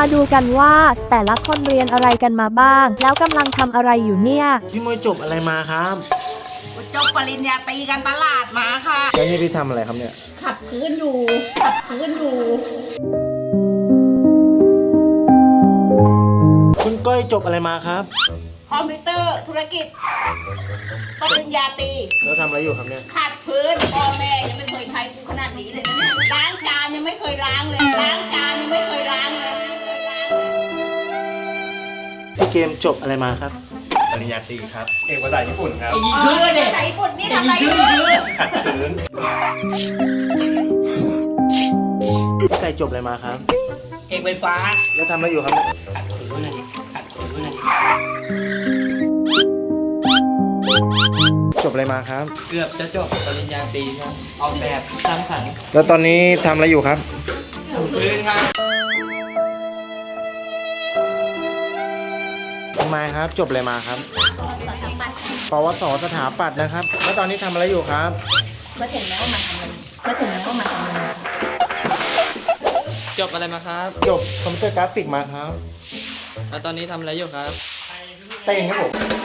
มาดูกันว่าแต่ละคนเรียนอะไรกันมาบ้าง แล้วกำลังทำอะไรอยู่เนี่ย พี่มวยจบอะไรมาครับจบปริญญาตรีการตลาดมาค่ะ แล้วนี่พี่ทำอะไรครับเนี่ย ขัดพื้นอยู่ ขัดพื้นอยู่ คุณก้อยจบอะไรมาครับ คอมพิวเตอร์ธุรกิจ ปริญญาตรีแล้วทำอะไรอยู่ครับเนี่ย ขัดพื้นพ่อแม่ยังไม่เคยใช้กูขนาดนี้เลยนะเนี่ยล้างจานยังไม่เคยล้างเลย เกมจบอะไรมาครับ ปริญญาตรีครับ เอกภาษาญี่ปุ่นครับยิงพื้นเด็กใส่ฝุ่นนี่ทำอะไรอยู่ขัดพื้นพี่ไก่จบอะไรมาครับ เอกไฟฟ้าแล้วทำอะไรอยู่ครับเนี่ยจบอะไรมาครับ เกือบจะจบปริญญาตรีครับออกแบบสร้างสรรค์แล้วตอนนี้ทำอะไรอยู่ครับถูพื้นครับ ไมครับ จบอะไรมาครับปวสสถาปัตย์นะครับ แล้วตอนนี้ทำอะไรอยู่ครับจบอะไรมาครับ จบคอมพิวเตอร์กราฟิกมาครับ แล้วตอนนี้ทำอะไรอยู่ครับเต้นครับผม